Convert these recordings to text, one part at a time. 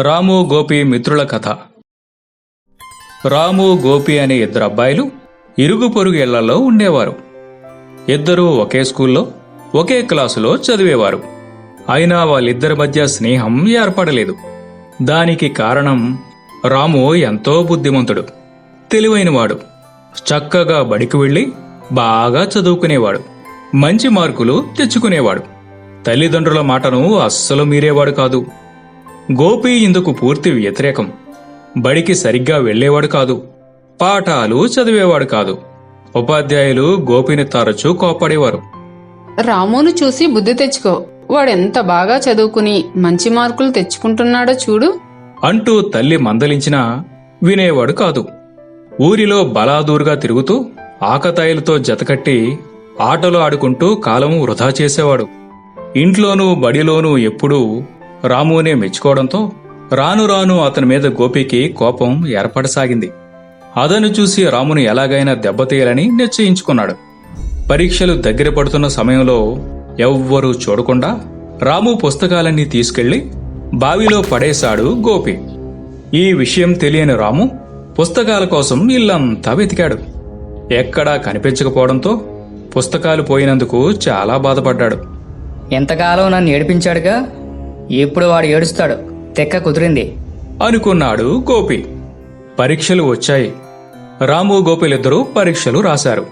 రాము గోపి మిత్రుల కథ. రాము గోపి అనే ఇద్దరు అబ్బాయిలు ఇరుగు పొరుగు ఇళ్ళలో ఉండేవారు. ఇద్దరూ ఒకే స్కూల్లో ఒకే క్లాసులో చదివేవారు. అయినా వాళ్ళిద్దరి మధ్య స్నేహం ఏర్పడలేదు. దానికి కారణం రాము ఎంతో బుద్ధిమంతుడు తెలివైనవాడు. చక్కగా బడికి వెళ్ళి బాగా చదువుకునేవాడు. మంచి మార్కులు తెచ్చుకునేవాడు. తల్లిదండ్రుల మాటను అస్సలు మీరేవాడు కాదు. గోపి ఇందుకు పూర్తి వ్యతిరేకం. బడికి సరిగ్గా వెళ్ళేవాడు కాదు. పాఠాలు చదివేవాడు కాదు. ఉపాధ్యాయులు గోపిని తరచూ కోప్పడేవారు. రామును చూసి బుద్ధి తెచ్చుకో. వాడెంత బాగా చదువుకుని మంచి మార్కులు తెచ్చుకుంటున్నాడో చూడు. అంటూ తల్లి మందలించినా వినేవాడు కాదు. ఊరిలో బలాదూరుగా తిరుగుతూ ఆకతాయిలతో జతకట్టి ఆటలు ఆడుకుంటూ కాలం వృధా చేసేవాడు. ఇంట్లోనూ బడిలోనూ ఎప్పుడూ రామునే మెచ్చుకోవడంతో రాను రాను అతని మీద గోపికి కోపం ఏర్పడసాగింది. అదను చూసి రామును ఎలాగైనా దెబ్బతీయాలని నిశ్చయించుకున్నాడు. పరీక్షలు దగ్గర పడుతున్న సమయంలో ఎవ్వరూ చూడకుండా రాము పుస్తకాలన్నీ తీసుకెళ్ళి బావిలో పడేశాడు గోపి. ఈ విషయం తెలియని రాము పుస్తకాల కోసం ఇల్లంతా వెతికాడు. ఎక్కడా కనిపించకపోవడంతో పుస్తకాలు పోయినందుకు చాలా బాధపడ్డాడు. ఎంతకాలం నన్ను ఏడిపించాడుగా? ఇప్పుడు వాడు ఏడుస్తాడు. తెక్క కుదిరింది. అనుకున్నాడు గోపి. పరీక్షలు వచ్చాయి. రాము గోపిలిద్దరూ పరీక్షలు రాశారు.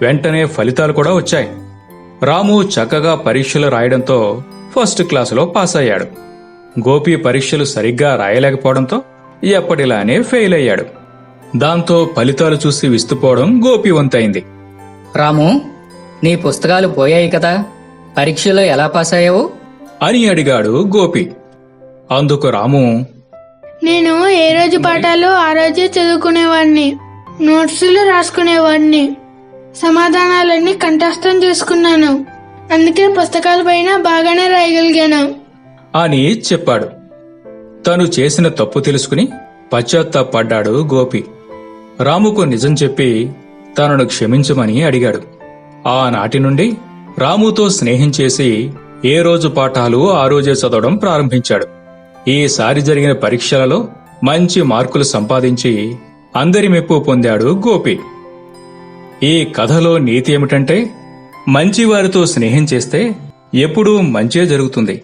వెంటనే ఫలితాలు కూడా వచ్చాయి. రాము చక్కగా పరీక్షలు రాయడంతో ఫస్ట్ క్లాసులో పాస్ అయ్యాడు. గోపి పరీక్షలు సరిగ్గా రాయలేకపోవడంతో ఎప్పటిలానే ఫెయిల్ అయ్యాడు. దాంతో ఫలితాలు చూసి విస్తుపోవడం గోపి వంతైంది. రాము నీ పుస్తకాలు పోయాయి కదా. పరీక్షలో ఎలా పాస్ అయ్యావు? అని అడిగాడు గోపి. అందుకు రాము నేను ఏ రోజు పాఠాలు ఆ రోజే చదువుకునేవాడిని నోట్సులు రాసుకునేవాడిని సమాధానాలన్నీ కంఠస్థం చేసుకున్నాను. అందుకే పుస్తకాల పైన బాగానే రాయగలిగాను. అని చెప్పాడు. తను చేసిన తప్పు తెలుసుకుని పశ్చాత్తాపడ్డాడు గోపి. రాముకు నిజం చెప్పి తనను క్షమించమని అడిగాడు. ఆనాటి నుండి రాముతో స్నేహం చేసి ఏ రోజు పాఠాలు ఆ రోజే చదవడం ప్రారంభించాడు. ఈసారి జరిగిన పరీక్షలలో మంచి మార్కులు సంపాదించి అందరి మెప్పు పొందాడు గోపి. ఈ కథలో నీతి ఏమిటంటే మంచివారితో స్నేహం చేస్తే ఎప్పుడూ మంచే జరుగుతుంది.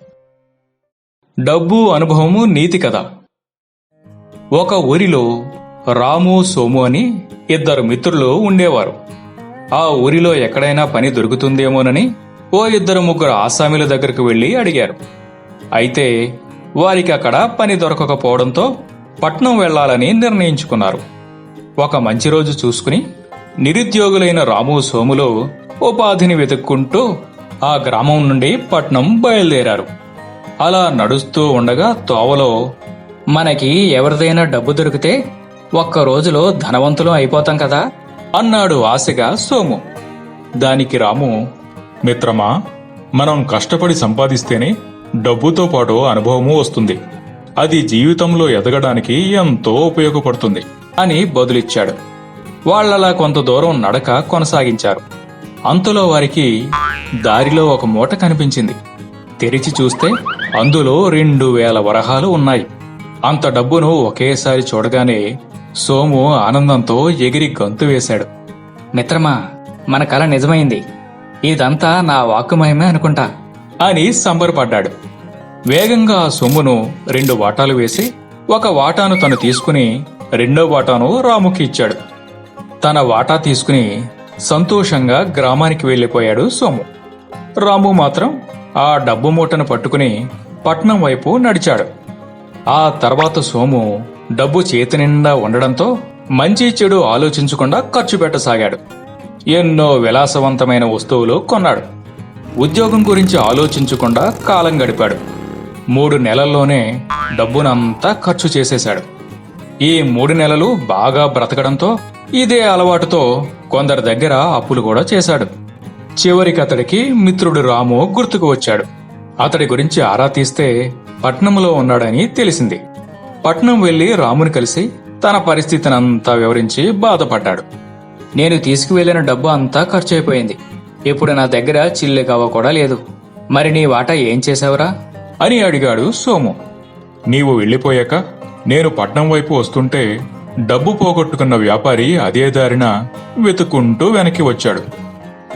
డబ్బు అనుభవము నీతి కథ. ఒక ఊరిలో రాము సోము అని ఇద్దరు మిత్రులు ఉండేవారు. ఆ ఊరిలో ఎక్కడైనా పని దొరుకుతుందేమోనని ఓ ఇద్దరు ముగ్గురు ఆసామీల దగ్గరకు వెళ్ళి అడిగారు. అయితే వారికి అక్కడ పని దొరకకపోవడంతో పట్నం వెళ్ళాలని నిర్ణయించుకున్నారు. ఒక మంచి రోజు చూసుకుని నిరుద్యోగులైన రాము సోములు ఉపాధిని వెతుక్కుంటూ ఆ గ్రామం నుండి పట్నం బయలుదేరారు. అలా నడుస్తూ ఉండగా తోవలో మనకి ఎవరిదైనా డబ్బు దొరికితే ఒక్క రోజులో ధనవంతులం అయిపోతాం కదా? అన్నాడు ఆశగా సోము. దానికి రాము మిత్రమా మనం కష్టపడి సంపాదిస్తేనే డబ్బుతో పాటు అనుభవము వస్తుంది. అది జీవితంలో ఎదగడానికి ఎంతో ఉపయోగపడుతుంది అని బదులిచ్చాడు. వాళ్ళలా కొంత దూరం నడక కొనసాగించారు. అంతలో వారికి దారిలో ఒక మూట కనిపించింది. తెరిచి చూస్తే అందులో రెండు వేల వరహాలు ఉన్నాయి. అంత డబ్బును ఒకేసారి చూడగానే సోము ఆనందంతో ఎగిరి గంతు వేశాడు. మిత్రమా మన కల నిజమైంది. ఇదంతా నా వాక్కుమయమే అనుకుంటా. అని సంబరపడ్డాడు. వేగంగా ఆ సొమ్మును రెండు వాటాలు వేసి ఒక వాటాను తను తీసుకుని రెండో వాటాను రాముకి ఇచ్చాడు. తన వాటా తీసుకుని సంతోషంగా గ్రామానికి వెళ్ళిపోయాడు సోము రాము మాత్రం ఆ డబ్బు మూటను పట్టుకుని పట్నం వైపు నడిచాడు. ఆ తర్వాత సోము డబ్బు చేతి నిండా ఉండడంతో మంచి చెడు ఆలోచించకుండా ఖర్చు పెట్టసాగాడు. ఎన్నో విలాసవంతమైన వస్తువులు కొన్నాడు. ఉద్యోగం గురించి ఆలోచించకుండా కాలం గడిపాడు. మూడు నెలల్లోనే డబ్బునంతా ఖర్చు చేసేశాడు. ఈ మూడు నెలలు బాగా బ్రతకడంతో ఇదే అలవాటుతో కొందరి దగ్గర అప్పులు కూడా చేశాడు. చివరికి అతడికి మిత్రుడు రాము గుర్తుకు వచ్చాడు. అతడి గురించి ఆరా తీస్తే పట్నంలో ఉన్నాడని తెలిసింది. పట్నం వెళ్ళి రాముని కలిసి తన పరిస్థితినంతా వివరించి బాధపడ్డాడు. నేను తీసుకువెళ్ళిన డబ్బు అంతా ఖర్చయిపోయింది ఇప్పుడు నా దగ్గర చిల్లి కవ్వ కూడా లేదు. మరి నీ వాటా ఏం చేసావురా అని అడిగాడు సోము. నీవు వెళ్ళిపోయాక నేను పట్నం వైపు వస్తుంటే డబ్బు పోగొట్టుకున్న వ్యాపారి అదే దారిన వెతుక్కుంటూ వెనక్కి వచ్చాడు.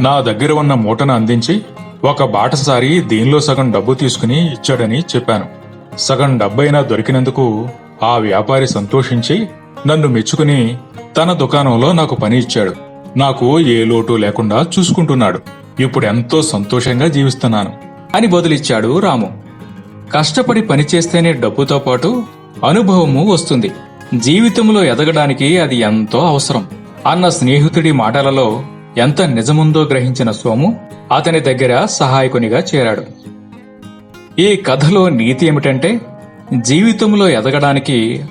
నా దగ్గర ఉన్న మూటను అందించి ఒక బాటసారి దీనిలో సగం డబ్బు తీసుకుని ఇచ్చాడని చెప్పాను. సగం డబ్బైనా దొరికినందుకు ఆ వ్యాపారి సంతోషించి నన్ను మెచ్చుకుని తన దుకాణంలో నాకు పని ఇచ్చాడు. నాకు ఏ లోటు లేకుండా చూసుకుంటున్నాడు. ఇప్పుడు ఎంతో సంతోషంగా జీవిస్తున్నాను అని బదులిచ్చాడు రాము. కష్టపడి పనిచేస్తేనే డబ్బుతో పాటు అనుభవము వస్తుంది. జీవితంలో ఎదగడానికి అది ఎంతో అవసరం. అన్న స్నేహితుడి మాటలలో ఎంత నిజముందో గ్రహించిన సోము అతని దగ్గర సహాయకునిగా చేరాడు. ఈ కథలో నీతి ఏమిటంటే జీవితంలో ఎదగడానికి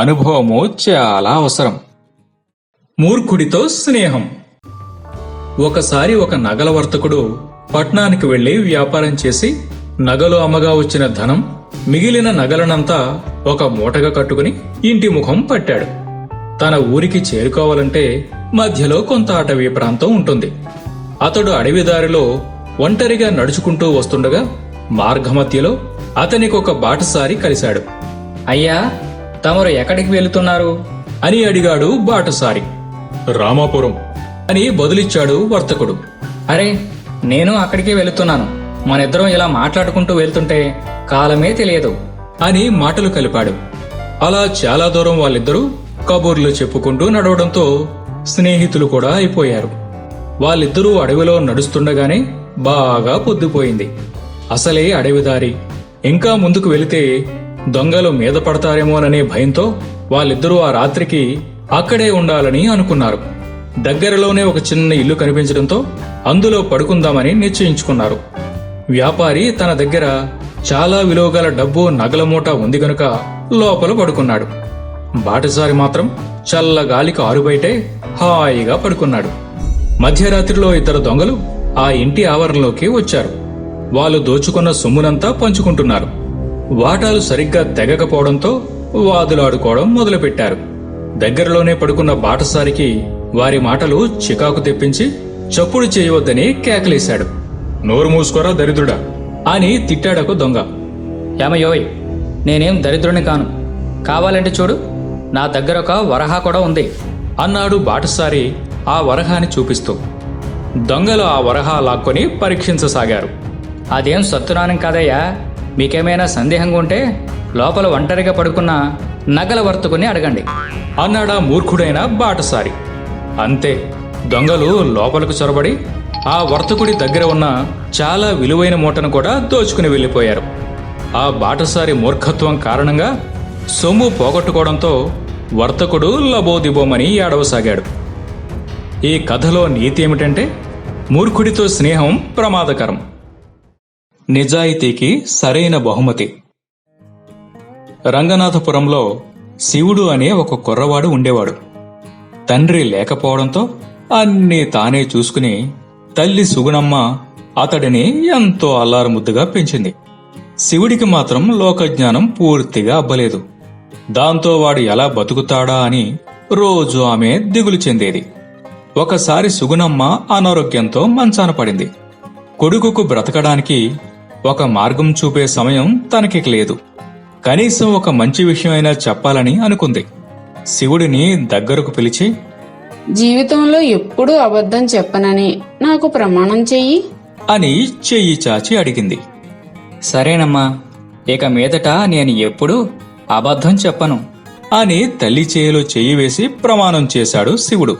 అనుభవము చాలా అవసరం. మూర్ఖుడితో స్నేహం. ఒకసారి ఒక నగల వర్తకుడు పట్నానికి వెళ్ళి వ్యాపారం చేసి నగలు అమ్మగా వచ్చిన ధనం మిగిలిన నగలనంతా ఒక మూటగా కట్టుకుని ఇంటి ముఖం పట్టాడు. తన ఊరికి చేరుకోవాలంటే మధ్యలో కొంత అటవీ ప్రాంతం ఉంటుంది. అతడు అడవిదారిలో ఒంటరిగా నడుచుకుంటూ వస్తుండగా మార్గమధ్యలో అతనికి ఒక బాటసారి కలిశాడు. అయ్యా తమరు ఎక్కడికి వెళుతున్నారు? అని అడిగాడు బాటసారి. రామాపురం అని బదులిచ్చాడు వర్తకుడు. అరే నేను అక్కడికే వెళుతున్నాను. మనిద్దరం ఇలా మాట్లాడుకుంటూ వెళ్తుంటే కాలమే తెలియదు. అని మాటలు కలిపాడు. అలా చాలా దూరం వాళ్ళిద్దరూ కబుర్లు చెప్పుకుంటూ నడవడంతో స్నేహితులు కూడా అయిపోయారు. వాళ్ళిద్దరూ అడవిలో నడుస్తుండగానే బాగా పొద్దుపోయింది. అసలే అడవిదారి. ఇంకా ముందుకు వెళితే దొంగలు మీద పడతారేమోననే భయంతో వాళ్ళిద్దరూ ఆ రాత్రికి అక్కడే ఉండాలని అనుకున్నారు. దగ్గరలోనే ఒక చిన్న ఇల్లు కనిపించడంతో అందులో పడుకుందామని నిశ్చయించుకున్నారు. వ్యాపారి తన దగ్గర చాలా విలువగల డబ్బు నగల మూట ఉంది గనుక లోపల పడుకున్నాడు. బాటసారి మాత్రం చల్ల గాలికి ఆరుబయటే హాయిగా పడుకున్నాడు. మధ్యరాత్రిలో ఇద్దరు దొంగలు ఆ ఇంటి ఆవరణలోకి వచ్చారు. వాళ్ళు దోచుకున్న సొమ్మునంతా పంచుకుంటున్నారు. వాటాలు సరిగ్గా తెగకపోవడంతో వాదులాడుకోవడం మొదలుపెట్టారు. దగ్గరలోనే పడుకున్న బాటసారికి వారి మాటలు చికాకు తెప్పించి చప్పుడు చేయవద్దని కేకలేశాడు. నోరు మూసుకోరా దరిద్రుడా? అని తిట్టాడకు దొంగ. ఏమయ్యోయ్ నేనేం దరిద్రుని కాను. కావాలంటే చూడు నా దగ్గర ఒక వరహా కూడా ఉంది. అన్నాడు బాటసారి ఆ వరహాని చూపిస్తూ. దొంగలు ఆ వరహా లాక్కొని పరీక్షించసాగారు. అదేం సత్తునానం కాదయ్యా? మీకేమైనా సందేహంగా ఉంటే లోపల ఒంటరిగా పడుకున్న నగల వర్తుకుని అడగండి. అన్నాడా మూర్ఖుడైన బాటసారి. అంతే దొంగలు లోపలకు చొరబడి ఆ వర్తకుడి దగ్గర ఉన్న చాలా విలువైన మూటను కూడా దోచుకుని వెళ్ళిపోయారు. ఆ బాటసారి మూర్ఖత్వం కారణంగా సొమ్ము పోగొట్టుకోవడంతో వర్తకుడు లబోదిబోమని ఏడవసాగాడు. ఈ కథలో నీతి ఏమిటంటే మూర్ఖుడితో స్నేహం ప్రమాదకరం. నిజాయితీకి సరైన బహుమతి. రంగనాథపురంలో శివుడు అనే ఒక కుర్రవాడు ఉండేవాడు. తండ్రి లేకపోవడంతో అన్నీ తానే చూసుకుని తల్లి సుగుణమ్మ అతడిని ఎంతో అల్లారుముద్దుగా పెంచింది. శివుడికి మాత్రం లోకజ్ఞానం పూర్తిగా అబ్బలేదు. దాంతో వాడు ఎలా బతుకుతాడా అని రోజు ఆమె దిగులు చెందేది. ఒకసారి సుగుణమ్మ అనారోగ్యంతో మంచాన పడింది. కొడుకుకు బ్రతకడానికి ఒక మార్గం చూపే సమయం తనకి లేదు. కనీసం ఒక మంచి విషయమైనా చెప్పాలని అనుకుంది. శివుడిని దగ్గరకు పిలిచి జీవితంలో ఎప్పుడూ అబద్ధం చెప్పనని నాకు ప్రమాణం చెయ్యి. అని చెయ్యి చాచి అడిగింది. సరేనమ్మా ఇక మీదట నేను ఎప్పుడూ అబద్ధం చెప్పను అని తల్లి చేయిలో చెయ్యి వేసి ప్రమాణం చేశాడు శివుడు.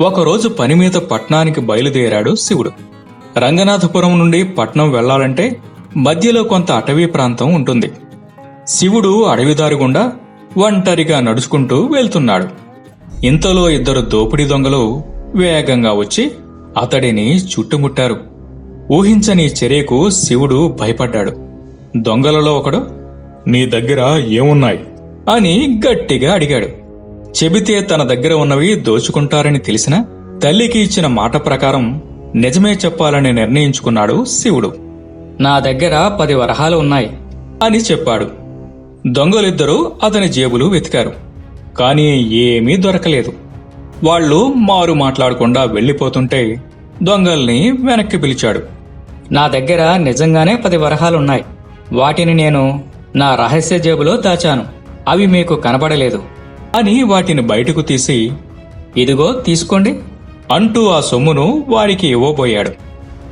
ఒకరోజు పని మీద పట్నానికి బయలుదేరాడు శివుడు. రంగనాథపురం నుండి పట్నం వెళ్ళాలంటే మధ్యలో కొంత అటవీ ప్రాంతం ఉంటుంది. శివుడు అడవిదారి గుండా ఒంటరిగా నడుచుకుంటూ వెళ్తున్నాడు. ఇంతలో ఇద్దరు దోపిడీ దొంగలు వేగంగా వచ్చి అతడిని చుట్టుముట్టారు. ఊహించని చర్యకు శివుడు భయపడ్డాడు. దొంగలలో ఒకడు? నీ దగ్గర ఏమున్నాయి? అని గట్టిగా అడిగాడు. చెబితే తన దగ్గర ఉన్నవి దోచుకుంటారని తెలిసిన తల్లికి ఇచ్చిన మాట ప్రకారం నిజమే చెప్పాలని నిర్ణయించుకున్నాడు శివుడు. నా దగ్గర పది వరహాలు ఉన్నాయి అని చెప్పాడు. దొంగలిద్దరూ అతని జేబులు వెతికారు. కానీ ఏమీ దొరకలేదు. వాళ్ళు మారు మాట్లాడకుండా వెళ్ళిపోతుంటే దొంగల్ని వెనక్కి పిలిచాడు. నా దగ్గర నిజంగానే పది వరహాలున్నాయి. వాటిని నేను నా రహస్య జేబులో దాచాను. అవి మీకు కనబడలేదు. అని వాటిని బయటకు తీసి ఇదిగో తీసుకోండి అంటూ ఆ సొమ్మును వారికి ఇవ్వబోయాడు.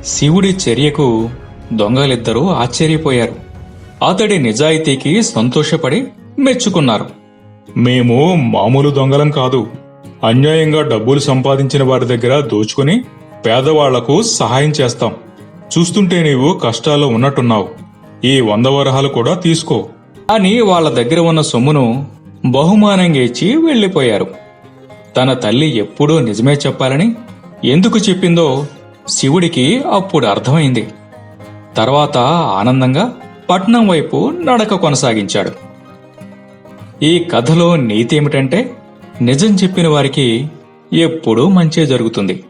శివుడి చర్యకు దొంగలిద్దరూ ఆశ్చర్యపోయారు. అతడి నిజాయితీకి సంతోషపడి మెచ్చుకున్నారు. మేము మామూలు దొంగలం కాదు. అన్యాయంగా డబ్బులు సంపాదించిన వారి దగ్గర దోచుకుని పేదవాళ్ళకు సహాయం చేస్తాం. చూస్తుంటే నీవు కష్టాల్లో ఉన్నట్టున్నావు. ఈ వంద వరహాలు కూడా తీసుకో. అని వాళ్ళ దగ్గర ఉన్న సొమ్మును బహుమానంగా ఇచ్చి వెళ్ళిపోయారు తన తల్లి ఎప్పుడూ నిజమే చెప్పాలని ఎందుకు చెప్పిందో శివుడికి అప్పుడు అర్థమైంది. తర్వాత ఆనందంగా పట్నం వైపు నడక కొనసాగించాడు. ఈ కథలో నీతి ఏమిటంటే నిజం చెప్పిన వారికి ఎప్పుడూ మంచే జరుగుతుంది.